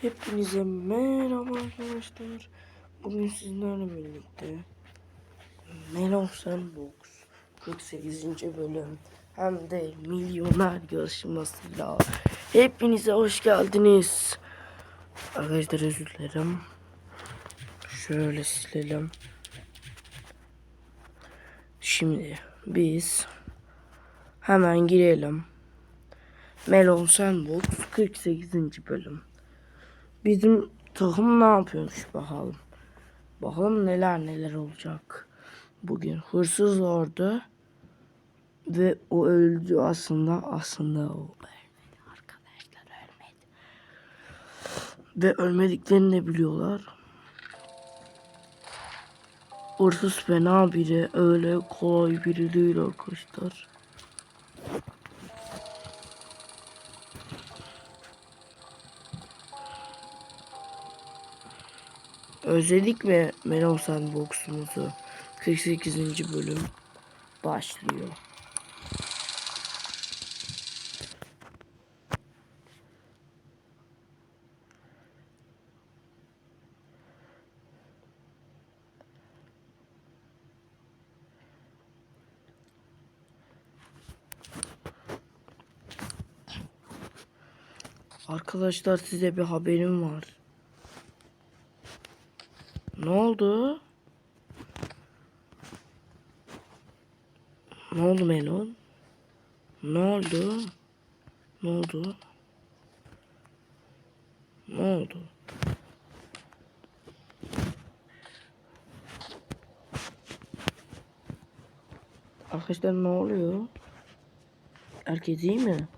Hepinize merhaba arkadaşlar. Bugün sizlerle birlikte Melon Sandbox 48. bölüm hem de milyoner yarışmasıyla hepinize hoş geldiniz. Arkadaşlar özür dilerim. Şöyle silelim. Şimdi biz hemen girelim. Melon Sandbox 48. bölüm. Bizim takım ne yapıyormuş bakalım. Bakalım neler neler olacak. Bugün hırsız orada ve o öldü aslında aslında o ölmedi arkadaşlar ölmedi. Ve ölmediklerini de biliyorlar. Hırsız fena biri öyle kolay biri değil arkadaşlar. Özledik mi Melon Sandbox'umuzu? 48. bölüm başlıyor. Arkadaşlar size bir haberim var. Ne oldu? Ne oldu Melon? Ne oldu? Ne oldu? Ne oldu? Arkadaşlar ne oluyor? Herkes iyi mi?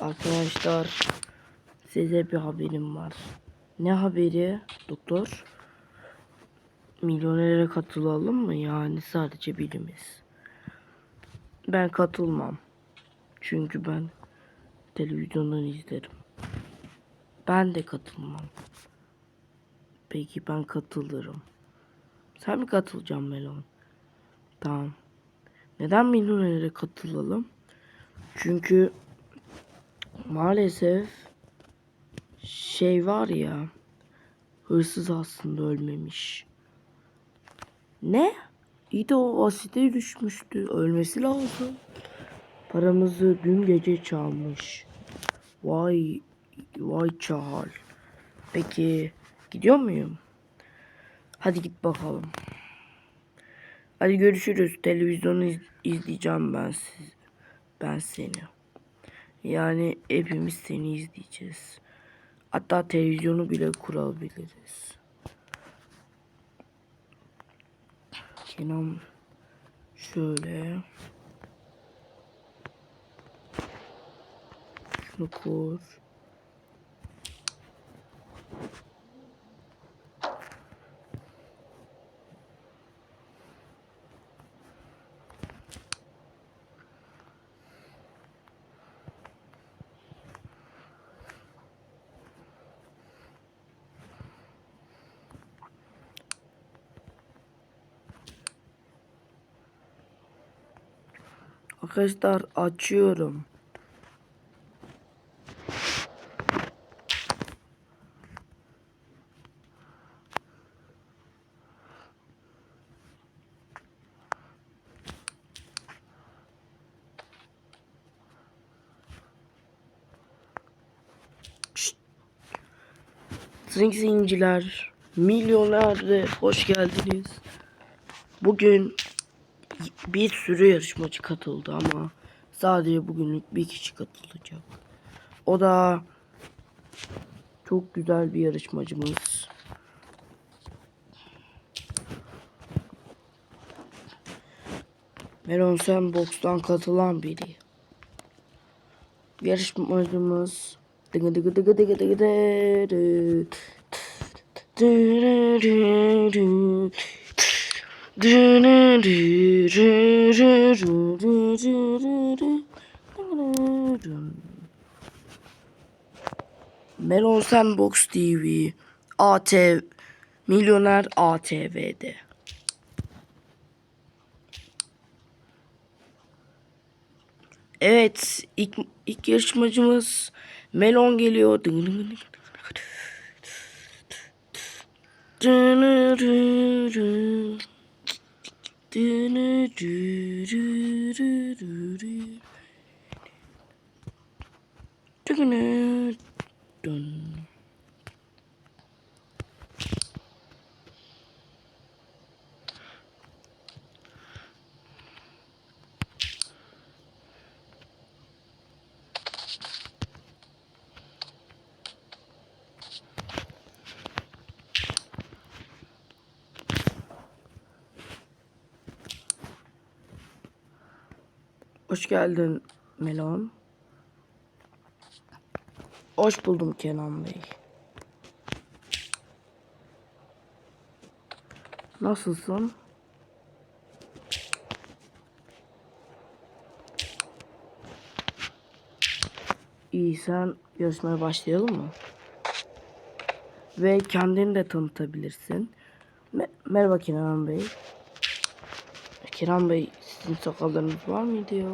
Arkadaşlar size bir haberim var. Ne haberi doktor? Milyonere katılalım mı? Yani sadece birimiz. Ben katılmam. Çünkü ben televizyondan izlerim. Ben de katılmam. Peki ben katılırım. Sen mi katılacaksın Melon? Tamam. Neden milyonere katılalım? Çünkü maalesef şey var ya hırsız aslında ölmemiş. Ne? İyi de o asite düşmüştü. Ölmesi lazım. Paramızı dün gece çalmış. Vay vay çahal. Peki gidiyor muyum? Hadi git bakalım. Hadi görüşürüz. Televizyonu iz- izleyeceğim ben siz. Ben seni. Yani hepimiz seni izleyeceğiz. Hatta televizyonu bile kurabiliriz. Kenan şöyle şunu kur. Arkadaşlar açıyorum. Zing zinciler, milyoner hoş geldiniz. Bugün bir sürü yarışmacı katıldı ama sadece bugünlük bir kişi katılacak. O da çok güzel bir yarışmacımız. Melon Sandbox'tan katılan biri. Yarışmacımız dıgı dıgı dıgı dıgı dıgı dı dı. Melon Sandbox TV ATV Milyoner ATV'de. Evet ilk ilk yarışmacımız Melon geliyor. Dun. Hoş geldin Melon. Hoş buldum Kenan Bey. Nasılsın? İyi sen yarışmaya başlayalım mı? Ve kendini de tanıtabilirsin. Me- Merhaba Kenan Bey. Kenan Bey sizin sakallarınız var mıydı ya?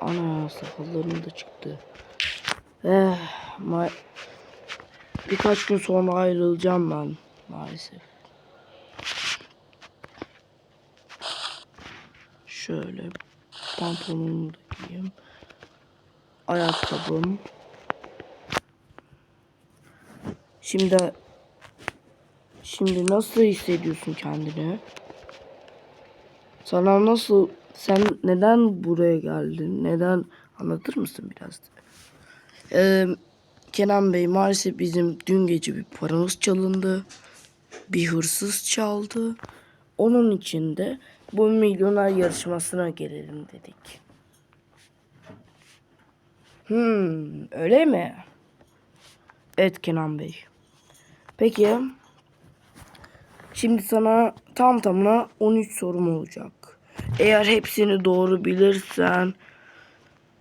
Ana sakallarım da çıktı. Eh, ma birkaç gün sonra ayrılacağım ben maalesef. Şöyle pantolonumu da giyeyim. Ayakkabım. Şimdi şimdi nasıl hissediyorsun kendini? Sana nasıl sen neden buraya geldin? Neden anlatır mısın biraz? Ee, Kenan Bey maalesef bizim dün gece bir paramız çalındı. Bir hırsız çaldı. Onun için de bu milyoner yarışmasına gelelim dedik. Hmm, öyle mi? Evet Kenan Bey. Peki. Şimdi sana tam tamına 13 sorum olacak. Eğer hepsini doğru bilirsen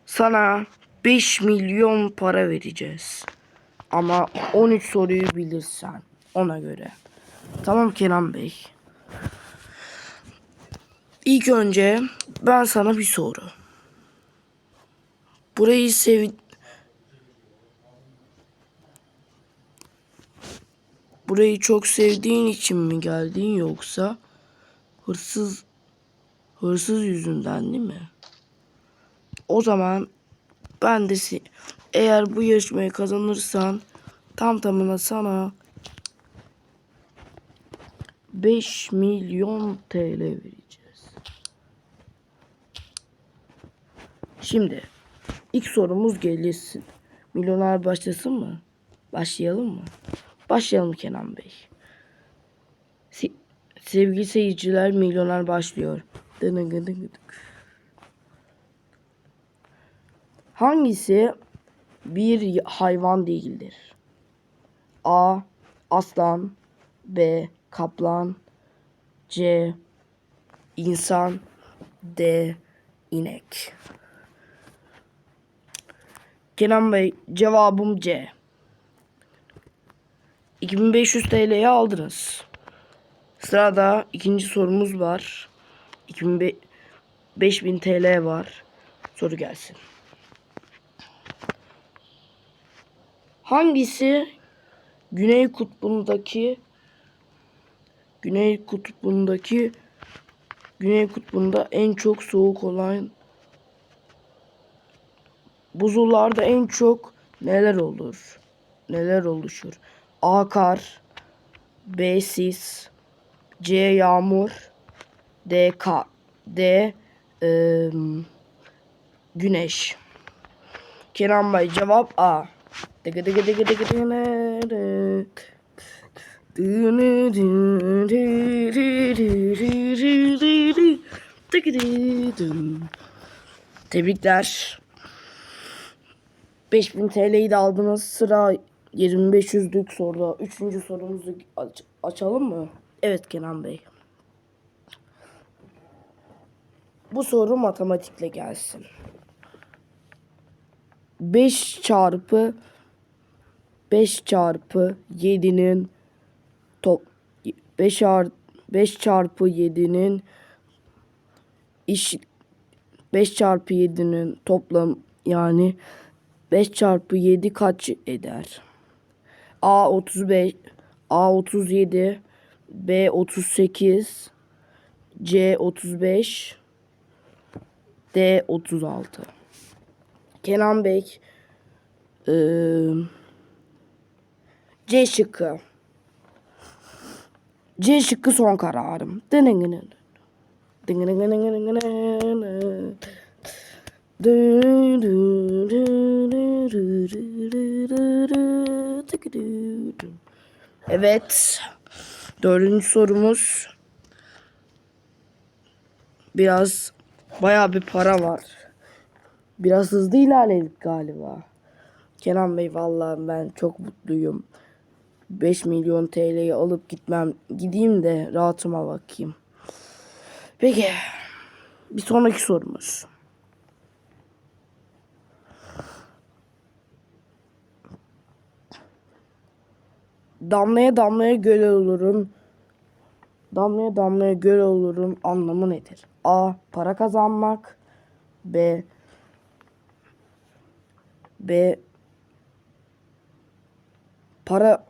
sana 5 milyon para vereceğiz. Ama 13 soruyu bilirsen ona göre. Tamam Kenan Bey. İlk önce ben sana bir soru. Burayı sev Burayı çok sevdiğin için mi geldin yoksa hırsız hırsız yüzünden değil mi? O zaman ben de eğer bu yarışmayı kazanırsan tam tamına sana 5 milyon TL vereceğiz. Şimdi ilk sorumuz gelirsin. Milyoner başlasın mı? Başlayalım mı? Başlayalım Kenan Bey. Se- sevgili seyirciler milyoner başlıyor. Hangisi bir hayvan değildir? A. Aslan B. Kaplan C. İnsan D. inek. Kenan Bey cevabım C. 2500 TL'ye aldınız. Sırada ikinci sorumuz var. 2000 5000 TL var. Soru gelsin. Hangisi Güney Kutbu'ndaki Güney Kutbu'ndaki Güney Kutbu'nda en çok soğuk olan buzullarda en çok neler olur? Neler oluşur? A. Kar B. Sis C. Yağmur D. Ka D. ıı, güneş Kenan Bey cevap A. Dıgı dıgı dıgı dıgı dıgı. Tebrikler. 5000 TL'yi de aldınız. Sıra 2500'lük soruda. Üçüncü sorumuzu aç- açalım mı? Evet Kenan Bey. Bu soru matematikle gelsin. 5 çarpı 5 çarpı 7'nin top 5 ar 5 çarpı 7'nin iş 5 çarpı 7'nin toplam yani 5 çarpı 7 kaç eder? A 35 A 37 B 38 C 35 D 36 Kenan Bey eee, C şıkkı C şıkkı son kararım. Evet. Dördüncü sorumuz. Biraz bayağı bir para var. Biraz hızlı ilerledik galiba. Kenan Bey vallahi ben çok mutluyum. 5 milyon TL'yi alıp gitmem gideyim de rahatıma bakayım. Peki. Bir sonraki sorumuz. Damlaya damlaya göl olurum. Damlaya damlaya göl olurum anlamı nedir? A. Para kazanmak. B. B. Para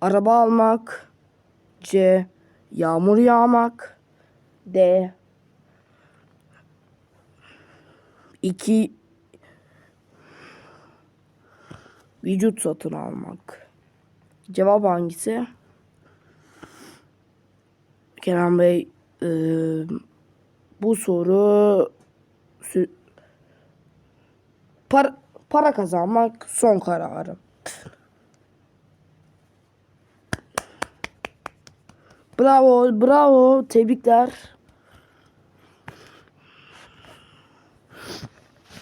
araba almak. C. Yağmur yağmak. D. 2 vücut satın almak. Cevap hangisi? Kenan Bey eee, bu soru para, para kazanmak son kararım. Bravo, bravo. Tebrikler.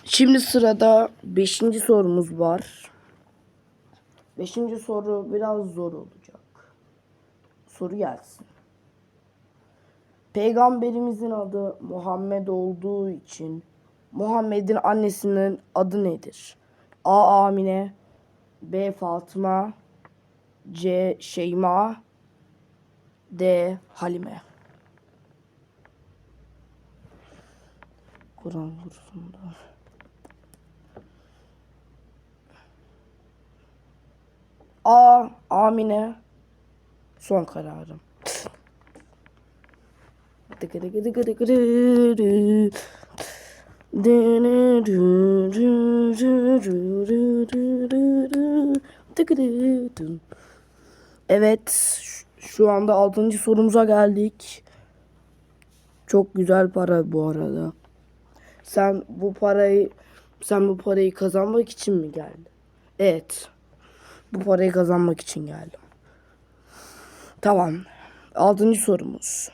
Şimdi sırada 5. sorumuz var. 5. soru biraz zor olacak. Soru gelsin. Peygamberimizin adı Muhammed olduğu için Muhammed'in annesinin adı nedir? A. Amine B. Fatıma C. Şeyma D. Halime Kur'an kursunda. A. Amine Son kararım. Evet, şu anda 6. sorumuza geldik. Çok güzel para bu arada. Sen bu parayı sen bu parayı kazanmak için mi geldin? Evet. Bu parayı kazanmak için geldim. Tamam. Altıncı sorumuz.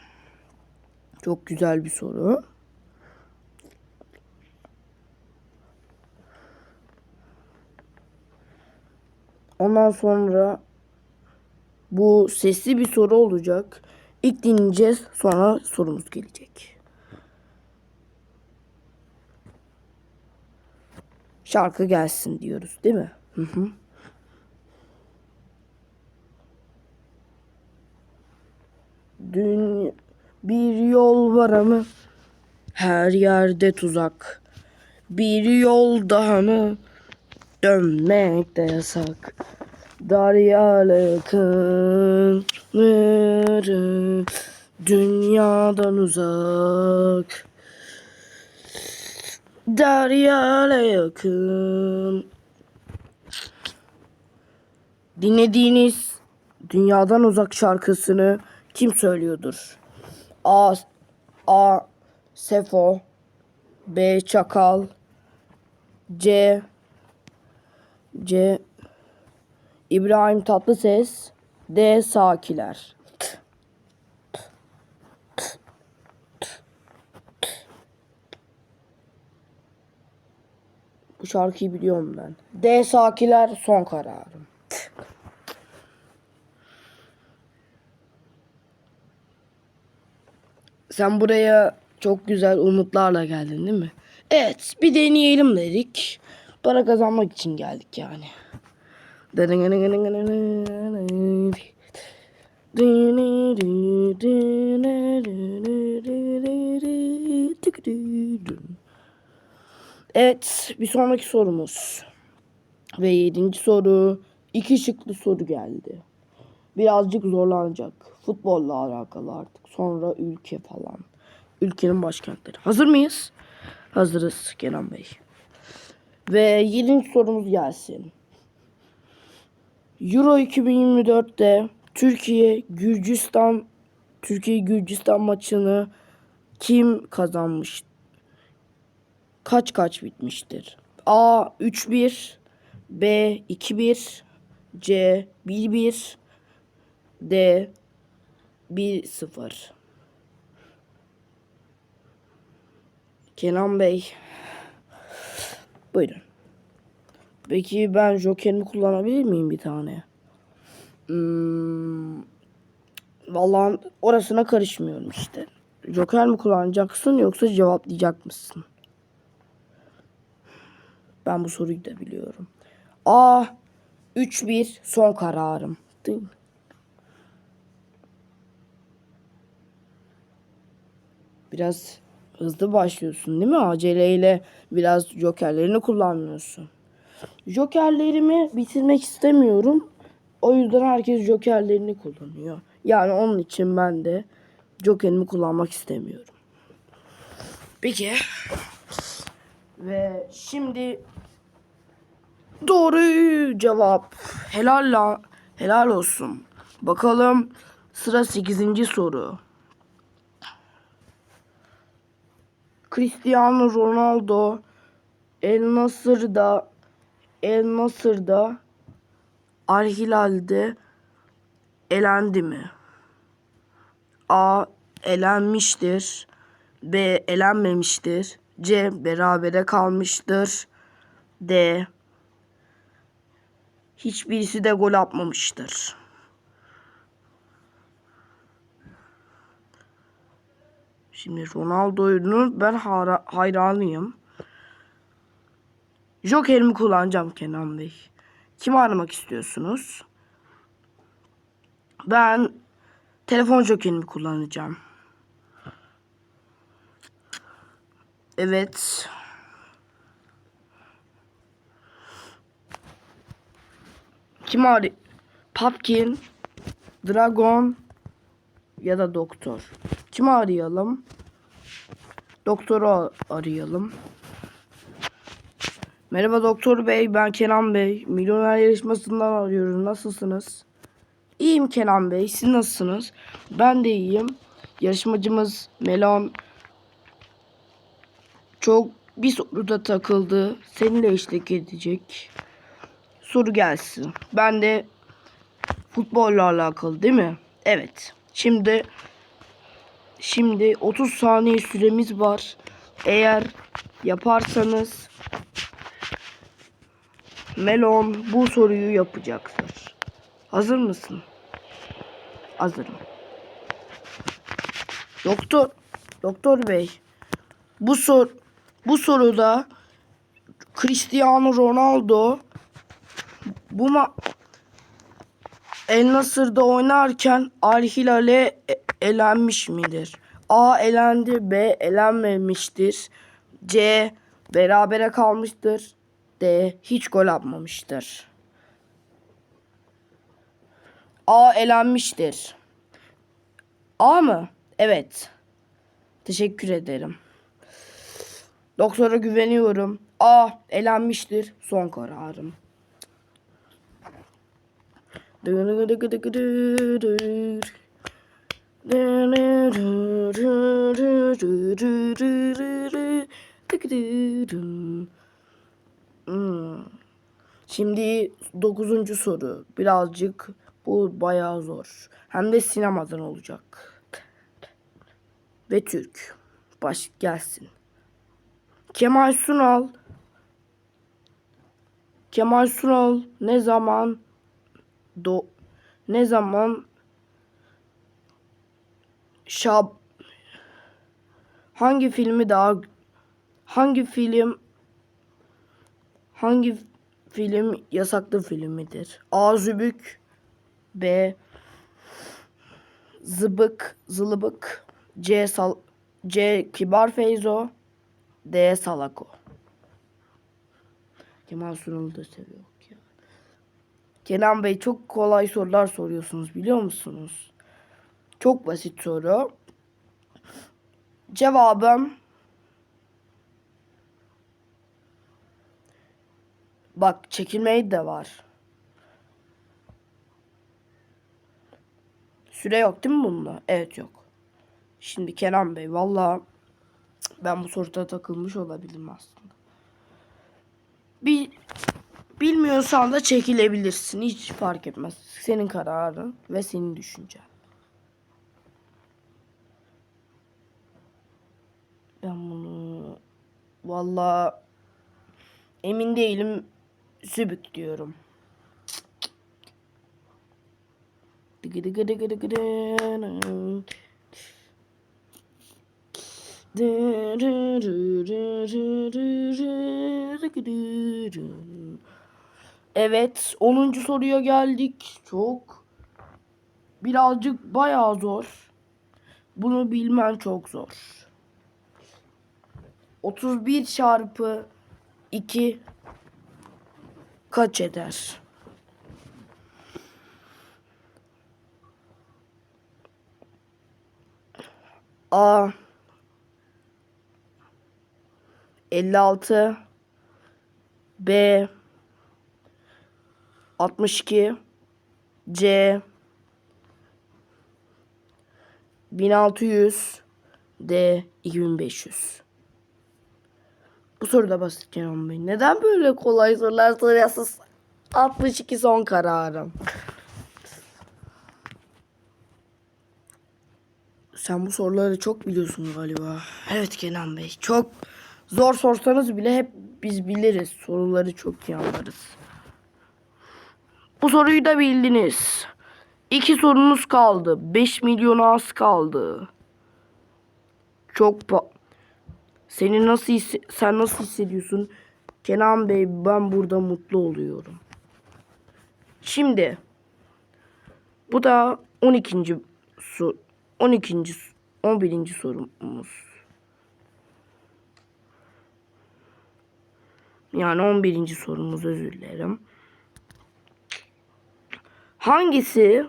Çok güzel bir soru. Ondan sonra bu sesli bir soru olacak. İlk dinleyeceğiz sonra sorumuz gelecek. Şarkı gelsin diyoruz değil mi? Hı hı. Dün bir yol var ama her yerde tuzak. Bir yol daha mı dönmek de yasak. Daryalı yakınları dünyadan uzak. Derya'la yakın. Dinlediğiniz Dünyadan Uzak şarkısını kim söylüyordur? A. A. Sefo B. Çakal C. C. İbrahim Tatlıses D. Sakiler Bu şarkıyı biliyorum ben. D. Sakiler son kararım. Sen buraya çok güzel umutlarla geldin değil mi? Evet, bir deneyelim dedik. Para kazanmak için geldik yani. Evet bir sonraki sorumuz. Ve yedinci soru. iki şıklı soru geldi. Birazcık zorlanacak. Futbolla alakalı artık. Sonra ülke falan. Ülkenin başkentleri. Hazır mıyız? Hazırız Kenan Bey. Ve yedinci sorumuz gelsin. Euro 2024'te Türkiye Gürcistan Türkiye Gürcistan maçını kim kazanmış? Kaç kaç bitmiştir? A 3-1 B 2-1 C 1-1 D 1-0 Kenan Bey Buyurun. Peki ben Joker'imi kullanabilir miyim bir tane? Hmm, vallahi orasına karışmıyorum işte. Joker mi kullanacaksın yoksa cevaplayacak mısın? Ben bu soruyu da biliyorum. A 3-1 son kararım. Değil mi? Biraz hızlı başlıyorsun değil mi? Aceleyle biraz jokerlerini kullanmıyorsun. Jokerlerimi bitirmek istemiyorum. O yüzden herkes jokerlerini kullanıyor. Yani onun için ben de jokerimi kullanmak istemiyorum. Peki. Ve şimdi doğru cevap. Helal la, helal olsun. Bakalım sıra 8. soru. Cristiano Ronaldo El Nasır'da El Nasır'da Al Hilal'de elendi mi? A. Elenmiştir. B. Elenmemiştir. C. Berabere kalmıştır. D. Hiçbirisi de gol atmamıştır. Şimdi Ronaldo'yu ben hayranıyım. Joker'imi kullanacağım Kenan Bey. Kimi aramak istiyorsunuz? Ben telefon jokerimi kullanacağım. Evet. Kim arı? Pumpkin, Dragon ya da Doktor. Kimi arayalım? Doktoru arayalım. Merhaba Doktor Bey, ben Kenan Bey. Milyoner yarışmasından arıyorum. Nasılsınız? İyiyim Kenan Bey, siz nasılsınız? Ben de iyiyim. Yarışmacımız Melon çok bir soruda takıldı. Seninle eşlik edecek. Soru gelsin. Ben de futbolla alakalı değil mi? Evet. Şimdi şimdi 30 saniye süremiz var. Eğer yaparsanız Melon bu soruyu yapacaktır. Hazır mısın? Hazırım. Doktor, doktor bey. Bu sor bu soruda Cristiano Ronaldo bu ma El Nasır'da oynarken Al Hilal'e e- elenmiş midir? A elendi, B elenmemiştir. C berabere kalmıştır. D hiç gol atmamıştır. A elenmiştir. A mı? Evet. Teşekkür ederim. Doktora güveniyorum. A elenmiştir. Son kararım. Şimdi dokuzuncu soru. Birazcık bu bayağı zor. Hem de sinemadan olacak. Ve Türk. Baş gelsin. Kemal Sunal Kemal Sunal ne zaman do ne zaman şab hangi filmi daha hangi film hangi film yasaklı filmidir? A. Zübük B. Zıbık Zılıbık C. Sal C. Kibar Feyzo D. Salako Kemal Sunal'ı da seviyor. Kenan Bey çok kolay sorular soruyorsunuz biliyor musunuz? Çok basit soru. Cevabım Bak çekilmeyi de var. Süre yok değil mi bunda? Evet yok. Şimdi Kenan Bey valla ben bu soruda takılmış olabilirim aslında. Bir bilmiyorsan da çekilebilirsin. Hiç fark etmez. Senin kararın ve senin düşüncen. Ben bunu valla emin değilim. Zübük diyorum. Dıgı dıgı dıgı dıgı dı. Evet 10. soruya geldik. Çok birazcık bayağı zor. Bunu bilmen çok zor. 31 çarpı 2 kaç eder? A 56 B 62 C 1600 D 2500 Bu soru da basit Kenan Bey. Neden böyle kolay sorular soruyorsunuz? 62 son kararım. Sen bu soruları çok biliyorsun galiba. Evet Kenan Bey. Çok zor sorsanız bile hep biz biliriz. Soruları çok iyi anlarız. Bu soruyu da bildiniz. İki sorunuz kaldı. 5 milyon az kaldı. Çok pa- Seni nasıl hisse- sen nasıl hissediyorsun? Kenan Bey ben burada mutlu oluyorum. Şimdi bu da 12. su 12. su- 11. sorumuz. Yani 11. sorumuz özür dilerim. Hangisi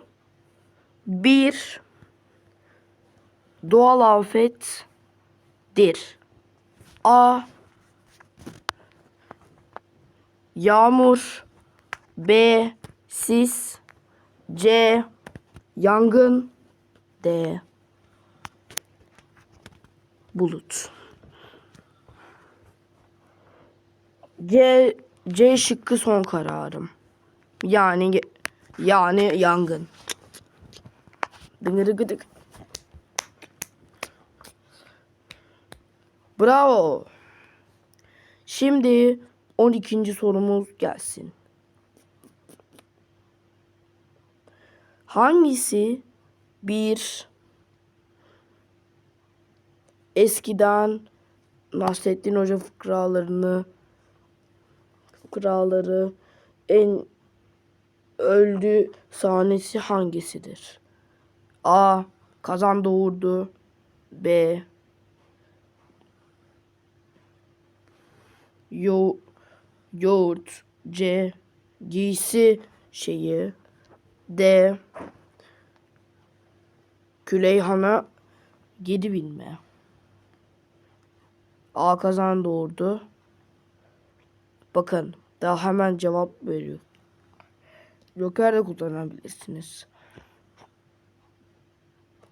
bir doğal afettir? A. Yağmur B. Sis C. Yangın D. Bulut C. C şıkkı son kararım. Yani yani yangın. Dıngırı gıdık. Bravo. Şimdi 12. sorumuz gelsin. Hangisi bir eskiden Nasrettin Hoca fıkralarını fıkraları en öldü sahnesi hangisidir? A. Kazan doğurdu. B. Yo yoğurt. C. Giysi şeyi. D. Küleyhana gedi binme. A kazan doğurdu. Bakın daha hemen cevap veriyor. Joker de kullanabilirsiniz.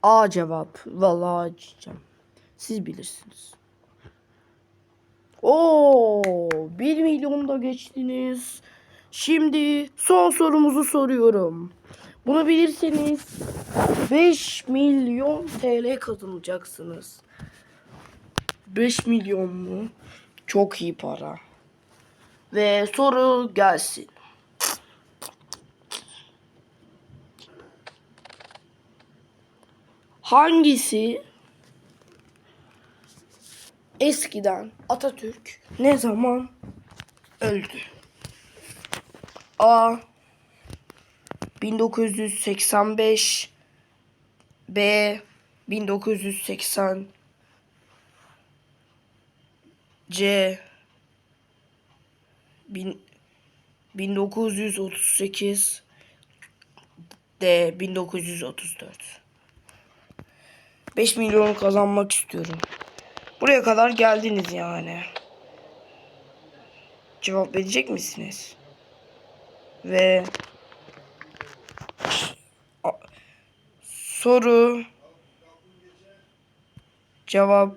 A cevap. Vallahi diyeceğim. Siz bilirsiniz. Oo, 1 milyon da geçtiniz. Şimdi son sorumuzu soruyorum. Bunu bilirseniz 5 milyon TL kazanacaksınız. 5 milyon mu? Çok iyi para. Ve soru gelsin. Hangisi eskiden Atatürk ne zaman öldü? A. 1985 B. 1980 C. bin, 1938 D. 1934 5 milyon kazanmak istiyorum. Buraya kadar geldiniz yani. Cevap verecek misiniz? Ve soru cevap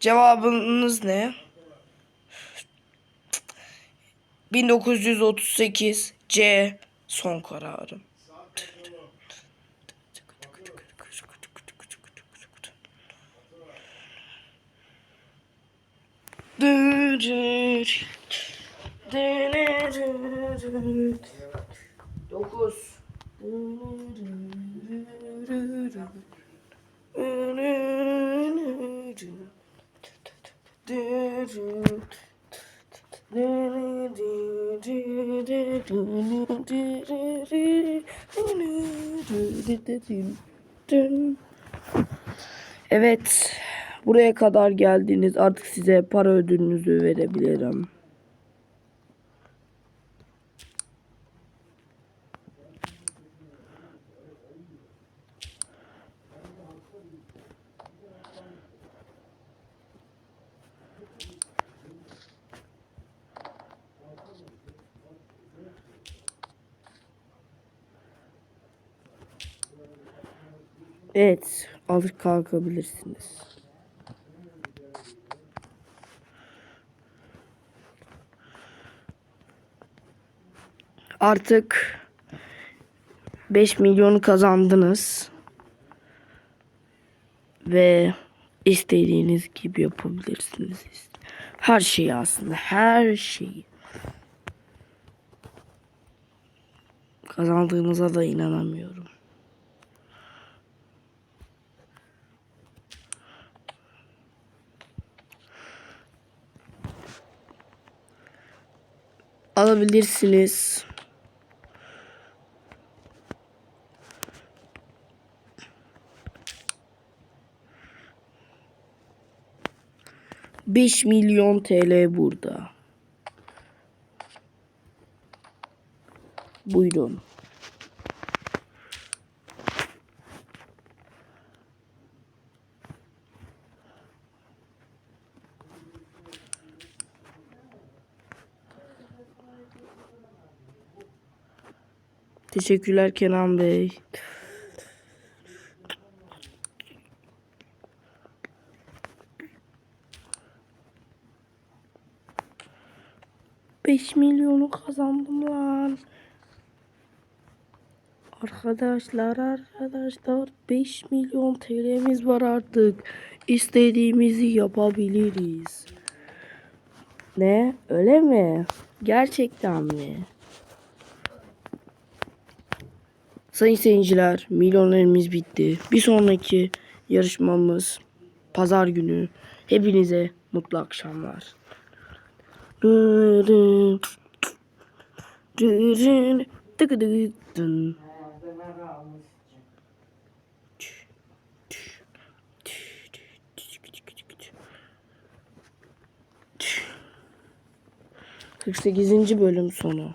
cevabınız ne? 1938 C son kararım. Dokuz. Evet. Buraya kadar geldiniz. Artık size para ödülünüzü verebilirim. Evet, alır kalkabilirsiniz. Artık 5 milyonu kazandınız. Ve istediğiniz gibi yapabilirsiniz. Her şeyi aslında, her şeyi. Kazandığınıza da inanamıyorum. alabilirsiniz. Beş milyon TL burada. Buyurun. Teşekkürler Kenan Bey. Milyonu kazandım lan. Arkadaşlar arkadaşlar 5 milyon TL'miz var artık. İstediğimizi yapabiliriz. Ne? Öyle mi? Gerçekten mi? Sayın seyirciler, milyonerimiz bitti. Bir sonraki yarışmamız pazar günü. Hepinize mutlu akşamlar. Kırk sekizinci bölüm sonu.